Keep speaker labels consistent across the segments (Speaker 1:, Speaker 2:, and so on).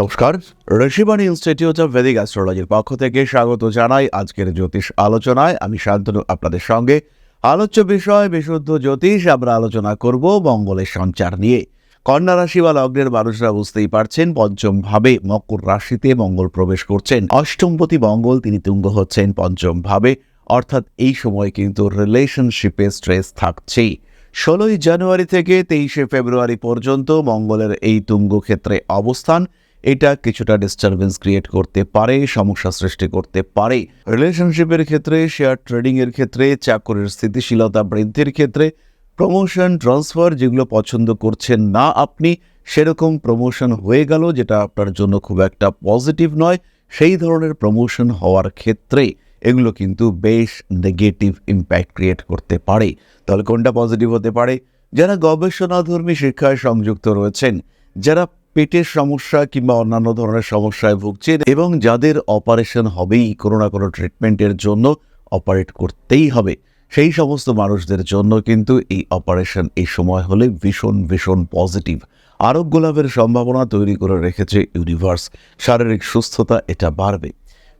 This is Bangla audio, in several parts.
Speaker 1: নমস্কার, ঋষিবাণী ইনস্টিটিউট অফ ভেদিক অ্যাস্ট্রোলজির পক্ষ থেকে স্বাগত জানাই আজকের জ্যোতিষ আলোচনায়। আমি শান্তনু, আপনাদের সঙ্গে। আলোচ্য বিষয়, বিশুদ্ধ জ্যোতিষ, আমরা আলোচনা করব মঙ্গলের সঞ্চার নিয়ে। কন্যা রাশি বা লগ্নের মানুষরা বুঝতেই পারছেন, পঞ্চম ভাবে মকর রাশিতে মঙ্গল প্রবেশ করছেন। অষ্টমপতি মঙ্গল, তিনি তুঙ্গ হচ্ছেন পঞ্চম ভাবে। অর্থাৎ এই সময় কিন্তু রিলেশনশিপে স্ট্রেস থাকছেই। ষোলোই জানুয়ারি থেকে তেইশে ফেব্রুয়ারি পর্যন্ত মঙ্গলের এই তুঙ্গ ক্ষেত্রে অবস্থান। এটা কিছুটা ডিস্টারবেন্স ক্রিয়েট করতে পারে, সমস্যা সৃষ্টি করতে পারে। রিলেশনশিপের ক্ষেত্রে শেয়ার ট্রেডিং এর ক্ষেত্রে, চাকরির স্থিতিশীলতা বৃদ্ধির ক্ষেত্রে প্রমোশন ট্রান্সফার যেগুলো পছন্দ করছেন না আপনি, সেরকম প্রমোশন হয়ে গেল যেটা আপনার জন্য খুব একটা পজিটিভ নয়। সেই ধরনের প্রমোশন হওয়ার ক্ষেত্রে এগুলো কিন্তু বেশ নেগেটিভ ইম্প্যাক্ট ক্রিয়েট করতে পারে। তাহলে কোনটা পজিটিভ হতে পারে? যারা গবেষণাধর্মী শিক্ষায় সংযুক্ত রয়েছেন, যারা পেটের সমস্যা কিংবা অন্যান্য ধরনের সমস্যায় ভুগছেন এবং যাদের অপারেশন হবেই, কোনো না কোনো ট্রিটমেন্টের জন্য অপারেট করতেই হবে। সেই সমস্ত মানুষদের জন্য কিন্তু এই অপারেশন এই সময় হলে ভীষণ ভীষণ পজিটিভ। আরোগ্য লাভের সম্ভাবনা তৈরি করে রেখেছে ইউনিভার্স। শারীরিক সুস্থতা এটা বাড়বে।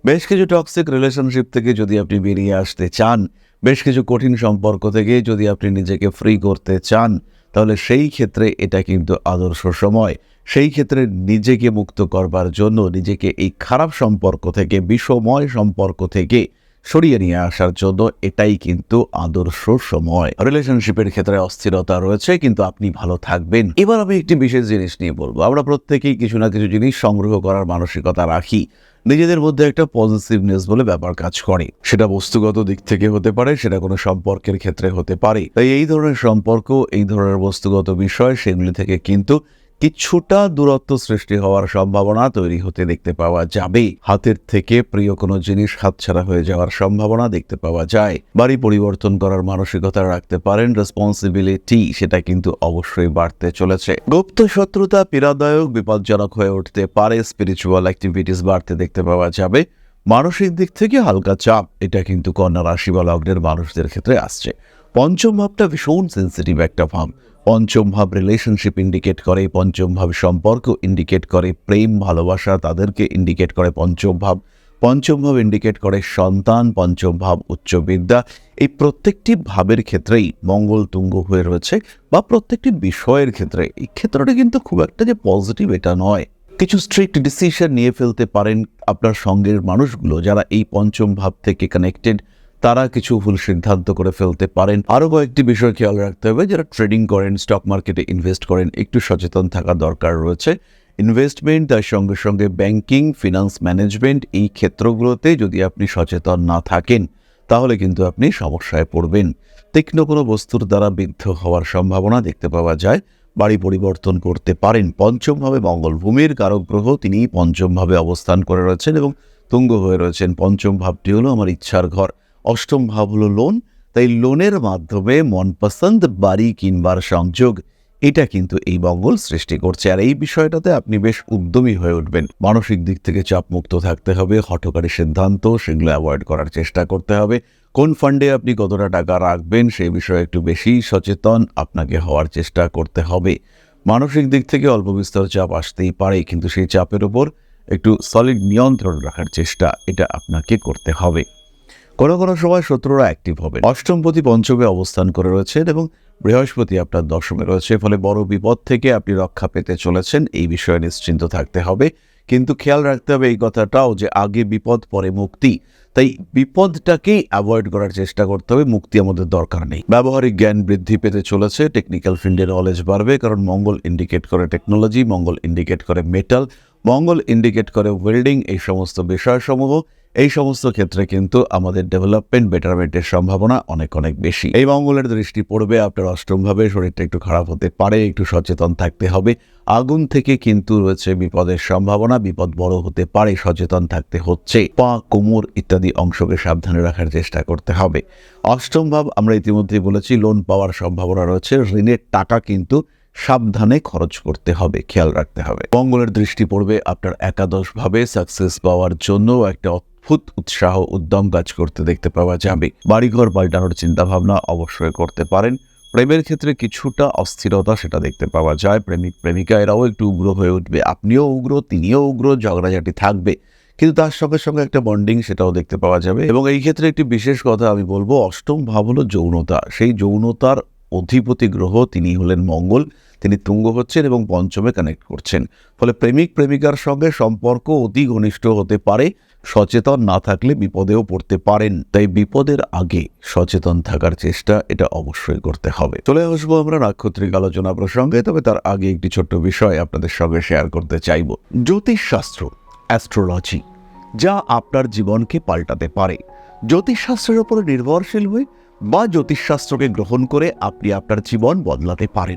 Speaker 1: বেশ কিছু টক্সিক রিলেশনশিপ থেকে যদি আপনি বেরিয়ে আসতে চান, বেশ কিছু কঠিন সম্পর্ক থেকে যদি আপনি নিজেকে ফ্রি করতে চান, তাহলে সেই ক্ষেত্রে এটা কিন্তু আদর্শ সময়। সেই ক্ষেত্রে নিজেকে মুক্ত করবার জন্য নিজেকে এই খারাপ সম্পর্ক থেকে, বিষময় সম্পর্ক থেকে সরিয়ে নিয়ে আসার জন্য এটাই কিন্তু আদর্শ সময়। রিলেশনশিপের ক্ষেত্রে অস্থিরতা রয়েছে, কিন্তু আপনি ভালো থাকবেন। এবার আমি একটি বিশেষ জিনিস নিয়ে বলব। আমরা প্রত্যেকেই কিছু না কিছু জিনিস সংগ্রহ করার মানসিকতা রাখি। নিজেদের মধ্যে একটা পজিটিভনেস বলে ব্যাপার কাজ করে। সেটা বস্তুগত দিক থেকে হতে পারে, সেটা কোনো সম্পর্কের ক্ষেত্রে হতে পারে। তাই এই ধরনের সম্পর্ক, এই ধরনের বস্তুগত বিষয়, সেগুলি থেকে কিন্তু কিছুটা দূরত্ব সৃষ্টি হওয়ার সম্ভাবনা তৈরি হতে দেখতে পাওয়া যাবে। হাতের থেকে প্রিয় কোনো জিনিস হাতছাড়া হয়ে যাওয়ার সম্ভাবনা দেখতে পাওয়া যায়। বাড়ি পরিবর্তন করার মানসিকতা রাখতে পারেন রেসপন্সিবিলিটি সেটা কিন্তু অবশ্যই বাড়তে চলেছে। গুপ্ত শত্রুতা পীড়াদায়ক, বিপজ্জনক হয়ে উঠতে পারে স্পিরিচুয়াল অ্যাক্টিভিটিস বাড়তে দেখতে পাওয়া যাবে। মানসিক দিক থেকে হালকা চাপ, এটা কিন্তু কন্যা রাশি বা লগ্নের মানুষদের ক্ষেত্রে আসছে। পঞ্চম ভাবটা ভীষণ সেন্সিটিভ একটা ভাব। পঞ্চম ভাব রিলেশনশিপ ইন্ডিকেট করে, পঞ্চম ভাব সম্পর্ক ইন্ডিকেট করে, প্রেম, ভালোবাসা তাদেরকে ইন্ডিকেট করে পঞ্চম ভাব। পঞ্চম ভাব ইন্ডিকেট করে সন্তান, পঞ্চম ভাব উচ্চ বিদ্যা। এই প্রত্যেকটি ভাবের ক্ষেত্রেই মঙ্গল তুঙ্গ হয়ে রয়েছে বা প্রত্যেকটি বিষয়ের ক্ষেত্রে। এই ক্ষেত্রটা কিন্তু খুব একটা যে পজিটিভ এটা নয়। কিছু স্ট্রিক্ট ডিসিশন নিয়ে ফেলতে পারেন আপনার সঙ্গের মানুষগুলো যারা এই পঞ্চম ভাব থেকে কানেক্টেড তারা কিছু ভুল সিদ্ধান্ত করে ফেলতে পারেন। আরও কয়েকটি বিষয় খেয়াল রাখতে হবে, যারা ট্রেডিং করেন, স্টক মার্কেটে ইনভেস্ট করেন, একটু সচেতন থাকা দরকার রয়েছে। ইনভেস্টমেন্ট তার সঙ্গে সঙ্গে ব্যাংকিং, ফিনান্স ম্যানেজমেন্ট এই ক্ষেত্রগুলোতে যদি আপনি সচেতন না থাকেন, তাহলে কিন্তু আপনি সমস্যায় পড়বেন। তীক্ষ্ণ কোনো বস্তুর দ্বারা বিদ্ধ হওয়ার সম্ভাবনা দেখতে পাওয়া যায়। বাড়ি পরিবর্তন করতে পারেন। পঞ্চমভাবে মঙ্গল ভূমির কারক গ্রহ তিনি পঞ্চমভাবে অবস্থান করে রয়েছেন এবং তুঙ্গ হয়ে রয়েছেন। পঞ্চম ভাবটি হলো, আমার ইচ্ছার ঘর। অষ্টম ভাব হলো লোন তাই লোনের মাধ্যমে মনপসন্দ বাড়ি কিনবার সংযোগ, এটা কিন্তু এই মঙ্গল সৃষ্টি করছে। আর এই বিষয়টাতে আপনি বেশ উদ্যমী হয়ে উঠবেন। মানসিক দিক থেকে চাপমুক্ত থাকতে হবে, হঠকারী সিদ্ধান্ত, সেগুলো অ্যাভয়েড করার চেষ্টা করতে হবে। কোন ফান্ডে আপনি কতটা টাকা রাখবেন সেই বিষয়ে একটু বেশি সচেতন আপনাকে হওয়ার চেষ্টা করতে হবে। মানসিক দিক থেকে অল্প বিস্তর চাপ আসতেই পারে, কিন্তু সেই চাপের ওপর একটু সলিড নিয়ন্ত্রণ রাখার চেষ্টা, এটা আপনাকে করতে হবে। কোনো কোনো সময় শত্রুরা অ্যাক্টিভ হবে অষ্টমপতি পঞ্চমে অবস্থান করে রয়েছেন এবং বৃহস্পতি আপনার দশমে রয়েছে, ফলে বড় বিপদ থেকে আপনি রক্ষা পেতে চলেছেন, এই বিষয়ে নিশ্চিন্ত থাকতে হবে। কিন্তু খেয়াল রাখতে হবে এই কথাটাও যে আগে বিপদ, পরে মুক্তি। তাই বিপদটাকেই অ্যাভয়েড করার চেষ্টা করতে হবে, মুক্তি আমাদের দরকার নেই। ব্যবহারিক জ্ঞান বৃদ্ধি পেতে চলেছে টেকনিক্যাল ফিল্ডে নলেজ বাড়বে, কারণ মঙ্গল ইন্ডিকেট করে টেকনোলজি মঙ্গল ইন্ডিকেট করে মেটাল মঙ্গল ইন্ডিকেট করে ওয়েল্ডিং এই সমস্ত বিষয়সমূহ। এই সমস্ত ক্ষেত্রে কিন্তু আমাদের ডেভেলপমেন্ট বেটারমেন্টের সম্ভাবনা অনেক অনেক বেশি। এই মঙ্গলের দৃষ্টি পড়বে, আপনার অষ্টমভাবে শরীরটা একটু খারাপ হতে পারে, একটু সচেতন থাকতে হবে। আগুন থেকে কিন্তু রয়েছে বিপদের সম্ভাবনা, বিপদ বড় হতে পারে, সচেতন থাকতে হচ্ছে। পা, কোমর ইত্যাদি অংশকে সাবধানে রাখার চেষ্টা করতে হবে। অষ্টম ভাব আমরা ইতিমধ্যেই বলেছি লোন পাওয়ার সম্ভাবনা রয়েছে, ঋণের টাকা কিন্তু সাবধানে খরচ করতে হবে, খেয়াল রাখতে হবে। মঙ্গলের দৃষ্টি পড়বে আপনার একাদশ ভাবে সাকসেস পাওয়ার জন্য, একটা অদ্ভুত উৎসাহ উদ্যম কাজ করতে দেখতে পাওয়া যাবে। বাড়িঘর পাল্টানোর চিন্তাভাবনা অবশ্যই করতে পারেন। প্রেমের ক্ষেত্রে কিছুটা অস্থিরতা সেটা দেখতে পাওয়া যায়। প্রেমিক প্রেমিকা এরাও একটু উগ্র হয়ে উঠবে। আপনিও উগ্র, তিনিও উগ্র, ঝগড়াঝাটি থাকবে। কিন্তু তার সঙ্গে সঙ্গে একটা বন্ডিং সেটাও দেখতে পাওয়া যাবে। এবং এই ক্ষেত্রে একটি বিশেষ কথা আমি বলব, অষ্টম ভাব হলো যৌনতা। সেই যৌনতার অধিপতি গ্রহ তিনি হলেন মঙ্গল। তিনি তুঙ্গ হচ্ছেন এবং পঞ্চমে কানেক্ট করছেন। ফলে প্রেমিক, প্রেমিকার সঙ্গে সম্পর্ক অতি ঘনিষ্ঠ হতে পারে। সচেতন না থাকলে বিপদেও পড়তে পারেন। তাই বিপদের আগে সচেতন থাকার চেষ্টা এটা অবশ্যই করতে হবে। চলে আসব আমরা নাক্ষত্রিক আলোচনা প্রসঙ্গে, তবে তার আগে একটি ছোট্ট বিষয় আপনাদের সঙ্গে শেয়ার করতে চাইব। জ্যোতিষশাস্ত্র অ্যাস্ট্রোলজি যা আপনার জীবনকে পাল্টাতে পারে। জ্যোতিষশাস্ত্রের উপরে নির্ভরশীল হয়ে বা জ্যোতিষশাস্ত্রকে গ্রহণ করে আপনি আপনার জীবন বদলাতে পারেন।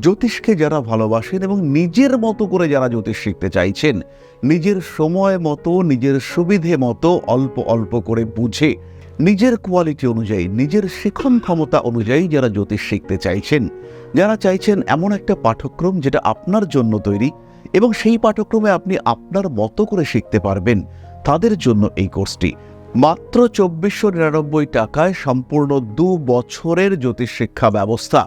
Speaker 1: জ্যোতিষকে যারা ভালোবাসেন এবং নিজের মতো করে যারা জ্যোতিষ শিখতে চাইছেন, নিজের সময় মতো, নিজের সুবিধে মতো অল্প অল্প করে বুঝে, নিজের কোয়ালিটি অনুযায়ী, নিজের শিখন ক্ষমতা অনুযায়ী যারা জ্যোতিষ শিখতে চাইছেন, যারা চাইছেন এমন একটা পাঠ্যক্রম যেটা আপনার জন্য তৈরি এবং সেই পাঠ্যক্রমে আপনি আপনার মতো করে শিখতে পারবেন, তাদের জন্য এই কোর্সটি। মাত্র চব্বিশশো নিরানব্বই টাকায় সম্পূর্ণ দু বছরের জ্যোতিষ শিক্ষা ব্যবস্থা।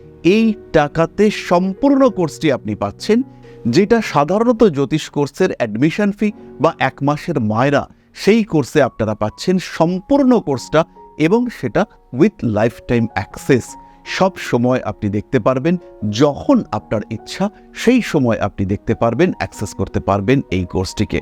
Speaker 1: এই টাকাতে সম্পূর্ণ কোর্সটি আপনি পাচ্ছেন, যেটা সাধারণত জ্যোতিষ কোর্সের অ্যাডমিশন ফি বা এক মাসের মায়রা। সেই কোর্সে আপনারা পাচ্ছেন সম্পূর্ণ কোর্সটা এবং সেটা উইথ লাইফ টাইম অ্যাক্সেস সব সময় আপনি দেখতে পারবেন, যখন আপনার ইচ্ছা, সেই সময় আপনি দেখতে পারবেন অ্যাক্সেস করতে পারবেন এই কোর্সটিকে।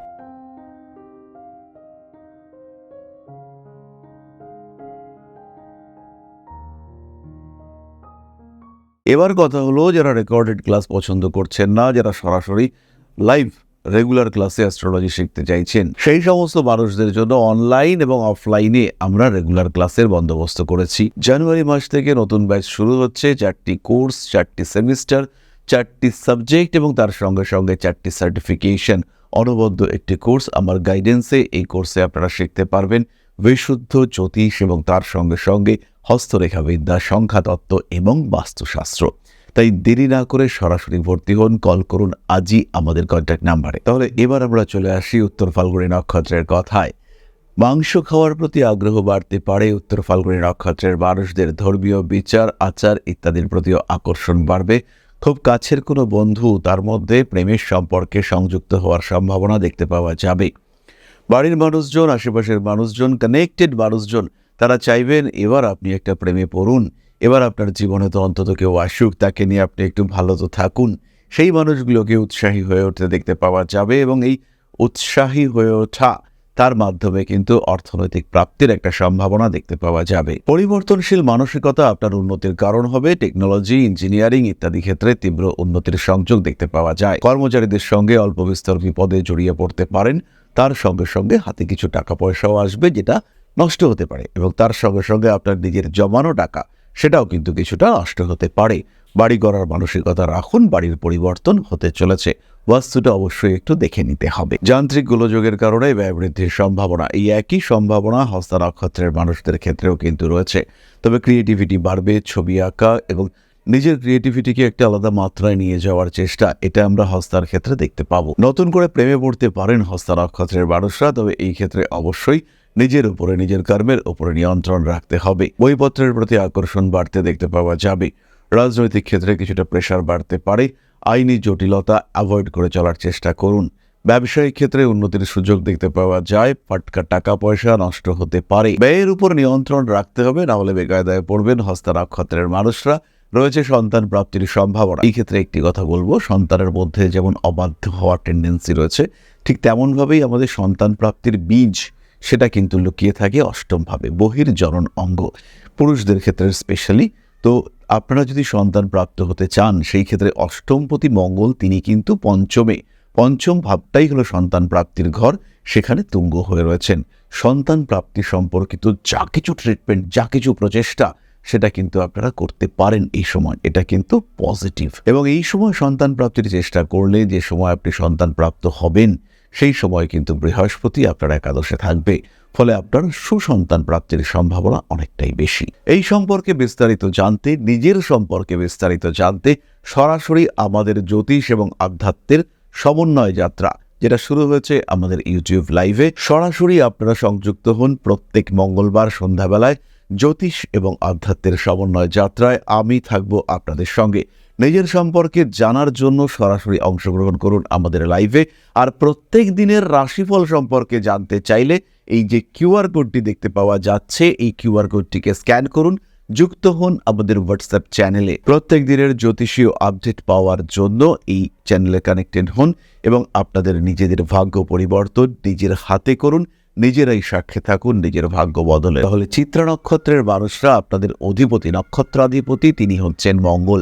Speaker 1: এবার কথা হলো যারা রেকর্ডেড ক্লাস পছন্দ করছেন না, যারা সরাসরি লাইভ রেগুলার ক্লাসে অ্যাস্ট্রোলজি শিখতে চাইছেন, সেই সমস্ত মানুষদের জন্য অনলাইন এবং অফলাইনে আমরা রেগুলার ক্লাসের বন্দোবস্ত করেছি। জানুয়ারি মাস থেকে নতুন ব্যাচ শুরু হচ্ছে, চারটি কোর্স চারটি সেমিস্টার চারটি সাবজেক্ট এবং তার সঙ্গে সঙ্গে চারটি সার্টিফিকেশন অনবদ্য একটি কোর্স আমার গাইডেন্সে এই কোর্সে আপনারা শিখতে পারবেন। বিশুদ্ধ জ্যোতিষ এবং তার সঙ্গে সঙ্গে হস্তরেখাবিদ্যা, সংখ্যাতত্ত্ব এবং বাস্তুশাস্ত্র। তাই দেরি না করে সরাসরি ভর্তি হন, কল করুন আজই আমাদের কন্ট্যাক্ট নাম্বারে তাহলে এবার আমরা চলে আসি উত্তর ফাল্গুনী নক্ষত্রের কথায়। মাংস খাওয়ার প্রতি আগ্রহ বাড়তে পারে উত্তর ফাল্গুনী নক্ষত্রের মানুষদের। ধর্মীয় বিচার, আচার ইত্যাদির প্রতিও আকর্ষণ বাড়বে। খুব কাছের কোনো বন্ধু তার মধ্যে প্রেমের সম্পর্কে সংযুক্ত হওয়ার সম্ভাবনা দেখতে পাওয়া যাবে। বাড়ির মানুষজন, আশেপাশের মানুষজন কানেক্টেড মানুষজন তারা চাইবেন, এবার আপনি একটা প্রেমে পড়ুন, এবার আপনার জীবনে তো অন্তত কেউ আসুক, তাকে নিয়ে আপনি একটু ভালো তো থাকুন। সেই মানুষগুলোকে উৎসাহী হয়ে উঠতে দেখতে পাওয়া যাবে এবং এই উৎসাহী হয়ে ওঠা তার মাধ্যমে কিন্তু অর্থনৈতিক প্রাপ্তির একটা সম্ভাবনা দেখতে পাওয়া যাবে। পরিবর্তনশীল মানসিকতা আপনার উন্নতির কারণ হবে, টেকনোলজি, ইঞ্জিনিয়ারিং ইত্যাদি ক্ষেত্রে তীব্র উন্নতির সংযোগ দেখতে পাওয়া যায়। কর্মচারীদের সঙ্গে অল্প বিস্তর বিপদে জড়িয়ে পড়তে পারেন, তার সঙ্গে সঙ্গে হাতে কিছু টাকা পয়সাও আসবে, যেটা নষ্ট হতে পারে এবং তার সঙ্গে সঙ্গে আপনার নিজের জমানো টাকা সেটাও কিন্তু কিছুটা নষ্ট হতে পারে। বাড়ি করার মানসিকতা রাখুন, বাড়ির পরিবর্তন হতে চলেছে। বাস্তুটা অবশ্যই একটু দেখে নিতে হবে। যান্ত্রিক গোলযোগের কারণে ব্যয় বৃদ্ধির সম্ভাবনা, এই একই সম্ভাবনা হস্তা নক্ষত্রের মানুষদের ক্ষেত্রেও কিন্তু রয়েছে। তবে ক্রিয়েটিভিটি বাড়বে, ছবি আঁকা এবং নিজের ক্রিয়েটিভিটিকে একটা আলাদা মাত্রায় নিয়ে যাওয়ার চেষ্টা, এটা আমরা হস্তার ক্ষেত্রে দেখতে পাবো। নতুন করে প্রেমে পড়তে পারেন হস্তা নক্ষত্রের মানুষরা, তবে এই ক্ষেত্রে অবশ্যই নিজের উপরে নিজের কর্মের উপরে নিয়ন্ত্রণ রাখতে হবে। বইপত্রের প্রতি আকর্ষণ বাড়তে দেখতে পাওয়া যাবে। রাজনৈতিক ক্ষেত্রে কিছুটা প্রেশার বাড়তে পারে। আইনি জটিলতা অ্যাভয়েড করে চলার চেষ্টা করুন। ব্যবসায়িক ক্ষেত্রে উন্নতির সুযোগ দেখতে পাওয়া যায়। ফাটকা টাকা পয়সা নষ্ট হতে পারে। ব্যয়ের উপর নিয়ন্ত্রণ রাখতে হবে, না হলে বেকায়দায় পড়বেন হস্তা নক্ষত্রের মানুষরা। রয়েছে সন্তান প্রাপ্তির সম্ভাবনা। এই ক্ষেত্রে একটি কথা বলব, সন্তানের মধ্যে যেমন অবাধ্য হওয়ার টেন্ডেন্সি রয়েছে, ঠিক তেমনভাবেই আমাদের সন্তান প্রাপ্তির বীজ সেটা কিন্তু লুকিয়ে থাকে অষ্টমভাবে, বহির জনন অঙ্গ। পুরুষদের ক্ষেত্রে স্পেশালি তো আপনারা যদি সন্তান প্রাপ্ত হতে চান, সেই ক্ষেত্রে অষ্টমপতি মঙ্গল, তিনি কিন্তু পঞ্চমে। পঞ্চম ভাবটাই হলো সন্তান প্রাপ্তির ঘর, সেখানে তুঙ্গ হয়ে রয়েছেন। সন্তান প্রাপ্তি সম্পর্কিত যা কিছু ট্রিটমেন্ট যা কিছু প্রচেষ্টা, সেটা কিন্তু আপনারা করতে পারেন এই সময়। এটা কিন্তু পজিটিভ এবং এই সময় সন্তান প্রাপ্তির চেষ্টা করলে, যে সময় আপনি সন্তান প্রাপ্ত হবেন সেই সময় কিন্তু বৃহস্পতি আপনার একাদশে থাকবে, ফলে আপনার সুসন্তান প্রাপ্তির সম্ভাবনা অনেকটাই বেশি। এই সম্পর্কে বিস্তারিত জানতে, নিজের সম্পর্কে বিস্তারিত জানতে সরাসরি আমাদের জ্যোতিষ এবং আধ্যাত্মের সমন্বয় যাত্রা, যেটা শুরু হয়েছে আমাদের ইউটিউব লাইভে। সরাসরি আপনারা সংযুক্ত হন প্রত্যেক মঙ্গলবার সন্ধ্যাবেলায় জ্যোতিষ এবং আধ্যাত্মের সমন্বয় যাত্রায়। আমি থাকব আপনাদের সঙ্গে। নিজের সম্পর্কে জানার জন্য সরাসরি অংশগ্রহণ করুন আমাদের লাইভে আর প্রত্যেক দিনের রাশিফল সম্পর্কে জানতে চাইলে এই যে কিউআর কোডটি দেখতে পাওয়া যাচ্ছে, এই কিউআর কোডটিকে স্ক্যান করুন। যুক্ত হন আমাদের হোয়াটসঅ্যাপ চ্যানেলে প্রত্যেক দিনের জ্যোতিষীয় আপডেট পাওয়ার জন্য এই চ্যানেলে কানেক্টেড হন এবং আপনাদের নিজেদের ভাগ্য পরিবর্তন নিজের হাতে করুন, নিজেরাই সাক্ষী থাকুন, নিজের ভাগ্য বদলে। তাহলে চিত্রা নক্ষত্রের মানুষরা আপনাদের অধিপতি, নক্ষত্রাধিপতি, তিনি হচ্ছেন মঙ্গল।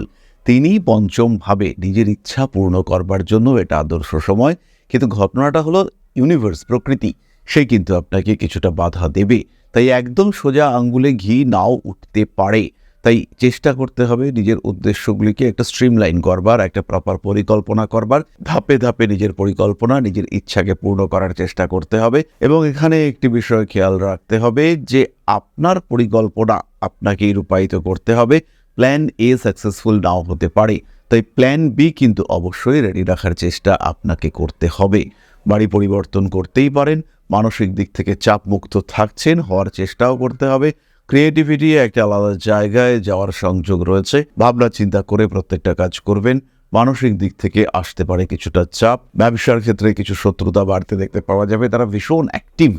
Speaker 1: তিনি পঞ্চম ভাবে নিজের ইচ্ছা পূর্ণ করবার জন্য এটা আদর্শ সময়। কিন্তু ঘটনাটা হলো ইউনিভার্স প্রকৃতি। সে কিন্তু আপনাকে কিছুটা বাধা দেবে। তাই একদম সোজা আঙ্গুলে ঘি নাও উঠতে পারে। তাই চেষ্টা করতে হবে নিজের উদ্দেশ্যগুলিকে একটা স্ট্রিমলাইন করবার, একটা প্রপার পরিকল্পনা করবার। ধাপে ধাপে নিজের পরিকল্পনা, নিজের ইচ্ছাকে পূর্ণ করার চেষ্টা করতে হবে। এবং এখানে একটি বিষয় খেয়াল রাখতে হবে যে আপনার পরিকল্পনা আপনাকেই রূপায়িত করতে হবে। প্ল্যান এ সাকসেসফুল নাও হতে পারে। তাই প্ল্যান বি কিন্তু অবশ্যই রেডি রাখার চেষ্টা আপনাকে করতে হবে। বাড়ি পরিবর্তন করতেই পারেন, মানসিক দিক থেকে চাপ মুক্ত থাকছেন, হওয়ার চেষ্টাও করতে হবে। ক্রিয়েটিভিটি একটা আলাদা জায়গায় যাওয়ার সংযোগ রয়েছে। ভাবনা চিন্তা করে প্রত্যেকটা কাজ করবেন। মানসিক দিক থেকে আসতে পারে কিছুটা চাপ। ব্যবসার ক্ষেত্রে কিছু শত্রুতা বাড়তে দেখতে পাওয়া যাবে। তারা ভীষণ অ্যাক্টিভ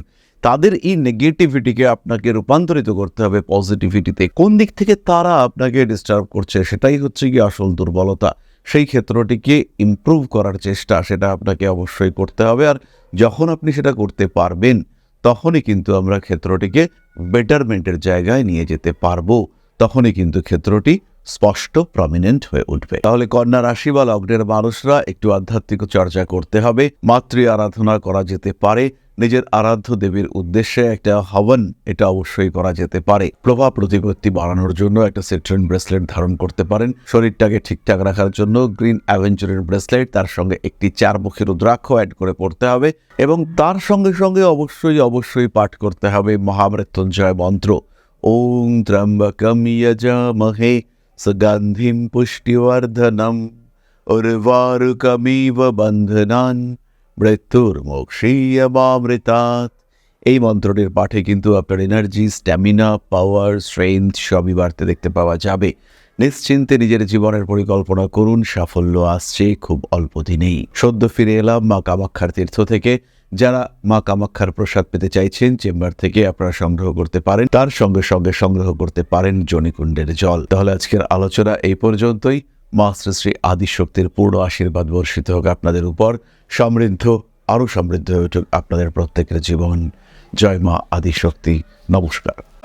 Speaker 1: তাদের এই নেগেটিভিটিকে আপনাকে রূপান্তরিত করতে হবে পজিটিভিটিতে কোন দিক থেকে তারা আপনাকে ডিস্টার্ব করছে, সেটাই হচ্ছে কি আসল দুর্বলতা। সেই ক্ষেত্রটিকে ইমপ্রুভ করার চেষ্টা, সেটা আপনাকে অবশ্যই করতে হবে। আর যখন আপনি সেটা করতে পারবেন, তখনই কিন্তু আমরা ক্ষেত্রটিকে বেটারমেন্টের জায়গায় নিয়ে যেতে পারব। তখনই কিন্তু ক্ষেত্রটি স্পষ্ট প্রমিনেন্ট হয়ে উঠবে। তাহলে কন্যা রাশি বা লগ্নের মানুষরা একটু আধ্যাত্মিক চর্চা করতে হবে। মাতৃ আরাধনা করা যেতে পারে। নিজের আরাধ্য দেবীর উদ্দেশ্যে একটা হবন এটা অবশ্যই করা যেতে পারে। প্রভাব প্রতিপত্তি বাড়ানোর জন্য একটা সিট্রেন ব্রেসলেট ধারণ করতে পারেন। শরীরটাকে ঠিকঠাক রাখার জন্য গ্রিন অ্যাভেঞ্চারের ব্রেসলেট তার সঙ্গে একটি চার মুখী রুদ্রাক্ষ অ্যাড করে পড়তে হবে এবং তার সঙ্গে সঙ্গে অবশ্যই অবশ্যই পাঠ করতে হবে মহামৃত্যুঞ্জয় মন্ত্র। ওং ত্র্যম্বকম যজামহে সুগন্ধিম পুষ্টিবর্ধনম। উর্বারুকমিব বন্ধনান। মৃত্যুর মোক্ষীয়মামৃতাৎ এই মন্ত্রটির পাঠে কিন্তু আপনার এনার্জি স্ট্যামিনা পাওয়ার স্ট্রেংথ সবই বাড়তে দেখতে পাওয়া যাবে। নিশ্চিন্তে নিজের জীবনের পরিকল্পনা করুন, সাফল্য আসছে খুব অল্প দিনেই। সদ্য ফিরে এলাম মা কামাক্ষার তীর্থ থেকে। যারা মা কামাক্ষার প্রসাদ পেতে চাইছেন, চেম্বার থেকে আপনারা সংগ্রহ করতে পারেন। তার সঙ্গে সঙ্গে সংগ্রহ করতে পারেন জনিকুণ্ডের জল। তাহলে আজকের আলোচনা এই পর্যন্তই। মা শ্রী শ্রী আদিশক্তির পূর্ণ আশীর্বাদ বর্ষিত হোক আপনাদের উপর, সমৃদ্ধ, আরও সমৃদ্ধ হয়ে উঠুক আপনাদের প্রত্যেকের জীবন। জয় মা আদিশক্তি। নমস্কার।